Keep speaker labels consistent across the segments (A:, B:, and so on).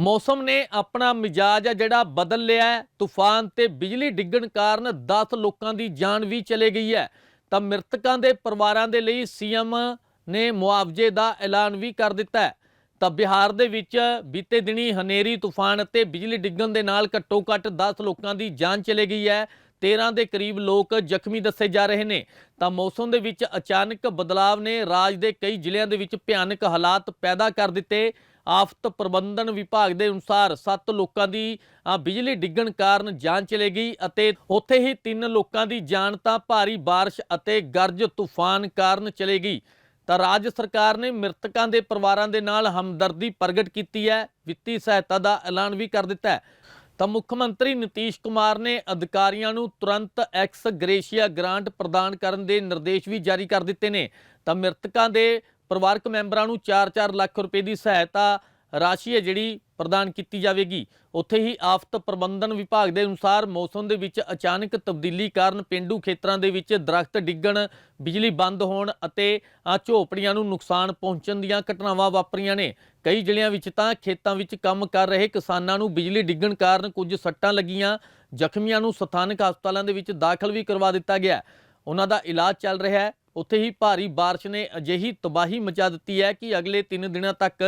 A: ਮੌਸਮ ਨੇ ਆਪਣਾ ਮਿਜਾਜ ਆ ਜਿਹੜਾ ਬਦਲ ਲਿਆ ਹੈ। ਤੂਫਾਨ ਤੇ ਬਿਜਲੀ ਡਿੱਗਣ ਕਾਰਨ 10 ਲੋਕਾਂ ਦੀ ਜਾਨ ਵੀ ਚਲੇ ਗਈ ਹੈ। ਤਾਂ ਮ੍ਰਿਤਕਾਂ ਦੇ ਪਰਿਵਾਰਾਂ ਦੇ ਲਈ ਸੀਐਮ ਨੇ ਮੁਆਵਜ਼ੇ ਦਾ ਐਲਾਨ ਵੀ ਕਰ ਦਿੱਤਾ ਹੈ। ਤਾਂ ਬਿਹਾਰ ਦੇ ਵਿੱਚ ਬੀਤੇ ਦਿਨੀ ਹਨੇਰੀ, ਤੂਫਾਨ ਅਤੇ ਬਿਜਲੀ ਡਿੱਗਣ ਦੇ ਨਾਲ ਘੱਟੋ-ਘੱਟ 10 ਲੋਕਾਂ ਦੀ ਜਾਨ ਚਲੇ ਗਈ ਹੈ। 13 ਦੇ ਕਰੀਬ ਲੋਕ ਜ਼ਖਮੀ ਦੱਸੇ ਜਾ ਰਹੇ ਨੇ। ਤਾਂ ਮੌਸਮ ਦੇ ਵਿੱਚ ਅਚਾਨਕ ਬਦਲਾਵ ਨੇ ਰਾਜ ਦੇ ਕਈ ਜ਼ਿਲ੍ਹਿਆਂ ਦੇ ਵਿੱਚ ਭਿਆਨਕ ਹਾਲਾਤ ਪੈਦਾ ਕਰ ਦਿੱਤੇ। ਆਫਤ ਪ੍ਰਬੰਧਨ ਵਿਭਾਗ ਦੇ ਅਨੁਸਾਰ 7 ਲੋਕਾਂ ਦੀ ਅ, ਬਿਜਲੀ ਡਿੱਗਣ ਕਾਰਨ ਜਾਨ ਚਲੇ ਗਈ ਅਤੇ ਉੱਥੇ ਹੀ 3 ਲੋਕਾਂ ਦੀ ਜਾਨ ਤਾਂ ਭਾਰੀ بارش ਅਤੇ ਗਰਜ ਤੂਫਾਨ ਕਾਰਨ ਚਲੇ ਗਈ ਤਾਂ ਰਾਜ ਸਰਕਾਰ ਨੇ ਮ੍ਰਿਤਕਾਂ ਦੇ ਪਰਿਵਾਰਾਂ ਦੇ ਨਾਲ ਹਮਦਰਦੀ ਪ੍ਰਗਟ ਕੀਤੀ ਹੈ ਵਿੱਤੀ ਸਹਾਇਤਾ ਦਾ ਐਲਾਨ ਵੀ ਕਰ ਦਿੱਤਾ ਹੈ ਤਾਂ ਮੁੱਖ ਮੰਤਰੀ ਨਿਤੀਸ਼ ਕੁਮਾਰ ਨੇ ਅਧਿਕਾਰੀਆਂ ਨੂੰ ਤੁਰੰਤ ਐਕਸ ਗ੍ਰੇਸ਼ੀਆ ਗ੍ਰਾਂਟ ਪ੍ਰਦਾਨ ਕਰਨ ਦੇ ਨਿਰਦੇਸ਼ ਵੀ ਜਾਰੀ ਕਰ ਦਿੱਤੇ ਨੇ ਤਾਂ ਮ੍ਰਿਤਕਾਂ ਦੇ ਪਰਿਵਾਰਕ ਮੈਂਬਰਾਂ ਨੂੰ 4-4 ਲੱਖ ਰੁਪਏ ਦੀ ਸਹਾਇਤਾ ਰਾਸ਼ੀ ਹੈ ਜਿਹੜੀ ਪ੍ਰਦਾਨ ਕੀਤੀ ਜਾਵੇਗੀ। ਉੱਥੇ ਹੀ ਆਫਤ ਪ੍ਰਬੰਧਨ ਵਿਭਾਗ ਦੇ ਅਨੁਸਾਰ ਮੌਸਮ ਦੇ ਵਿੱਚ ਅਚਾਨਕ ਤਬਦੀਲੀ ਕਾਰਨ ਪਿੰਡੂ ਖੇਤਰਾਂ ਦੇ ਵਿੱਚ ਦਰਖਤ ਡਿੱਗਣ, ਬਿਜਲੀ ਬੰਦ ਹੋਣ ਅਤੇ ਆ ਝੋਪੜੀਆਂ ਨੂੰ ਨੁਕਸਾਨ ਪਹੁੰਚਣ ਦੀਆਂ ਘਟਨਾਵਾਂ ਵਾਪਰੀਆਂ ਨੇ। ਕਈ ਜ਼ਿਲ੍ਹਿਆਂ ਵਿੱਚ ਤਾਂ ਖੇਤਾਂ ਵਿੱਚ ਕੰਮ ਕਰ ਰਹੇ ਕਿਸਾਨਾਂ ਨੂੰ ਬਿਜਲੀ ਡਿੱਗਣ ਕਾਰਨ ਕੁਝ ਸੱਟਾਂ ਲੱਗੀਆਂ। ਜ਼ਖਮੀਆਂ ਨੂੰ ਸਥਾਨਕ ਹਸਪਤਾਲਾਂ ਦੇ ਵਿੱਚ ਦਾਖਲ ਵੀ ਕਰਵਾ ਦਿੱਤਾ ਗਿਆ। ਉਹਨਾਂ ਦਾ ਇਲਾਜ ਚੱਲ ਰਿਹਾ ਹੈ। ਉੱਥੇ ਹੀ ਭਾਰੀ بارش ਨੇ ਅਜਿਹੀ ਤਬਾਹੀ ਮਚਾ ਦਿੱਤੀ ਹੈ ਕਿ ਅਗਲੇ 3 ਦਿਨਾਂ ਤੱਕ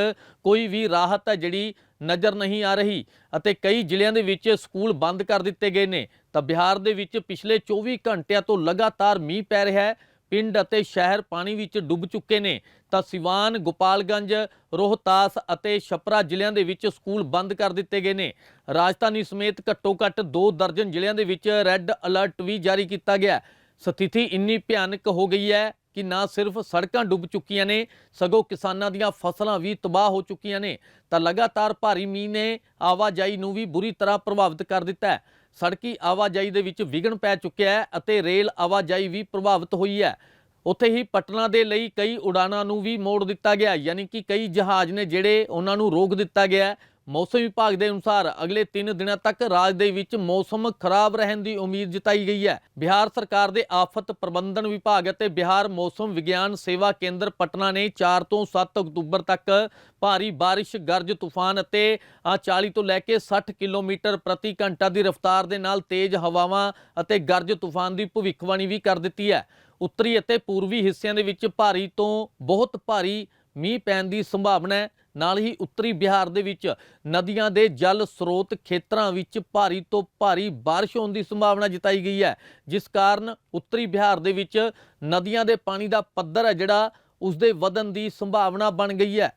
A: ਕੋਈ ਵੀ ਰਾਹਤ ਹੈ ਜਿਹੜੀ ਨਜ਼ਰ ਨਹੀਂ ਆ ਰਹੀ ਅਤੇ ਕਈ ਜ਼ਿਲ੍ਹਿਆਂ ਦੇ ਵਿੱਚ ਸਕੂਲ ਬੰਦ ਕਰ ਦਿੱਤੇ ਗਏ ਨੇ ਤਾਂ ਬਿਹਾਰ ਦੇ ਵਿੱਚ ਪਿਛਲੇ 24 ਘੰਟਿਆਂ ਤੋਂ ਲਗਾਤਾਰ ਮੀਂਹ ਪੈ ਰਿਹਾ ਹੈ ਪਿੰਡ ਅਤੇ ਸ਼ਹਿਰ ਪਾਣੀ ਵਿੱਚ ਡੁੱਬ ਚੁੱਕੇ ਨੇ ਤਾਂ ਸਿਵਾਨ ਗੋਪਾਲਗੰਜ ਰੋਹਤਾਸ ਅਤੇ ਛਪਰਾ ਜ਼ਿਲ੍ਹਿਆਂ ਦੇ ਵਿੱਚ ਸਕੂਲ ਬੰਦ ਕਰ ਦਿੱਤੇ ਗਏ ਨੇ ਰਾਜਧਾਨੀ ਸਮੇਤ ਘੱਟੋ-ਘੱਟ 2 ਦਰਜਨ ਜ਼ਿਲ੍ਹਿਆਂ ਦੇ ਵਿੱਚ ਰੈੱਡ ਅਲਰਟ ਵੀ ਜਾਰੀ ਕੀਤਾ ਗਿਆ ਹੈ। ਸਥਿਤੀ ਇੰਨੀ ਭਿਆਨਕ ਹੋ ਗਈ ਹੈ ਕਿ ਨਾ ਸਿਰਫ ਸੜਕਾਂ ਡੁੱਬ ਚੁੱਕੀਆਂ ਨੇ, ਸਗੋਂ ਕਿਸਾਨਾਂ ਦੀਆਂ ਫਸਲਾਂ ਵੀ ਤਬਾਹ ਹੋ ਚੁੱਕੀਆਂ ਨੇ। ਤਾਂ ਲਗਾਤਾਰ ਭਾਰੀ ਮੀਂਹ ਨੇ ਆਵਾਜਾਈ ਨੂੰ ਵੀ ਬੁਰੀ ਤਰ੍ਹਾਂ ਪ੍ਰਭਾਵਿਤ ਕਰ ਦਿੱਤਾ ਹੈ। ਸੜਕੀ ਆਵਾਜਾਈ ਦੇ ਵਿੱਚ ਵਿਘਨ ਪੈ ਚੁੱਕਿਆ ਹੈ ਅਤੇ ਰੇਲ ਆਵਾਜਾਈ ਵੀ ਪ੍ਰਭਾਵਿਤ ਹੋਈ ਹੈ। ਉੱਥੇ ਹੀ ਪਟਨਾ ਦੇ ਲਈ ਕਈ ਉਡਾਨਾਂ ਨੂੰ ਵੀ ਮੋੜ ਦਿੱਤਾ ਗਿਆ, ਯਾਨੀ ਕਿ ਕਈ ਜਹਾਜ਼ ਨੇ ਜਿਹੜੇ ਉਹਨਾਂ ਨੂੰ ਰੋਕ ਦਿੱਤਾ ਗਿਆ ਮੌਸਮ ਵਿਭਾਗ ਦੇ ਅਨੁਸਾਰ ਅਗਲੇ 3 ਦਿਨਾਂ ਤੱਕ ਰਾਜ ਦੇ ਵਿੱਚ ਮੌਸਮ ਖਰਾਬ ਰਹਿਣ ਦੀ ਉਮੀਦ ਜਤਾਈ ਗਈ ਹੈ। ਬਿਹਾਰ ਸਰਕਾਰ ਦੇ ਆਫਤ ਪ੍ਰਬੰਧਨ ਵਿਭਾਗ ਅਤੇ ਬਿਹਾਰ ਮੌਸਮ ਵਿਗਿਆਨ ਸੇਵਾ ਕੇਂਦਰ ਪਟਨਾ ਨੇ 4 ਤੋਂ 7 ਅਕਤੂਬਰ ਤੱਕ ਭਾਰੀ ਬਾਰਿਸ਼, ਗਰਜ, ਤੂਫਾਨ ਅਤੇ ਆ 40 ਤੋਂ ਲੈ ਕੇ 60 ਕਿਲੋਮੀਟਰ ਪ੍ਰਤੀ ਘੰਟਾ ਦੀ ਰਫ਼ਤਾਰ ਦੇ ਨਾਲ ਤੇਜ਼ ਹਵਾਵਾਂ ਅਤੇ ਗਰਜ, ਤੂਫਾਨ ਦੀ ਭਵਿੱਖਬਾਣੀ ਵੀ ਕਰ ਦਿੱਤੀ ਹੈ। ਉੱਤਰੀ ਅਤੇ ਪੂਰਬੀ ਹਿੱਸਿਆਂ ਦੇ ਵਿੱਚ ਭਾਰੀ ਤੋਂ ਬਹੁਤ ਭਾਰੀ ਮੀਂਹ ਪੈਣ ਦੀ ਸੰਭਾਵਨਾ ਹੈ। ਨਾਲ ਹੀ ਉੱਤਰੀ ਬਿਹਾਰ ਦੇ ਵਿੱਚ ਨਦੀਆਂ ਦੇ ਜਲ ਸਰੋਤ ਖੇਤਰਾਂ ਵਿੱਚ ਭਾਰੀ ਤੋਂ ਭਾਰੀ ਬਾਰਿਸ਼ ਹੋਣ ਦੀ ਸੰਭਾਵਨਾ ਜਤਾਈ ਗਈ ਹੈ, ਜਿਸ ਕਾਰਨ ਉੱਤਰੀ ਬਿਹਾਰ ਦੇ ਵਿੱਚ ਨਦੀਆਂ ਦੇ ਪਾਣੀ ਦਾ ਪੱਧਰ ਹੈ ਜਿਹੜਾ ਉਸ ਦੇ ਵਧਣ ਦੀ ਸੰਭਾਵਨਾ ਬਣ ਗਈ ਹੈ।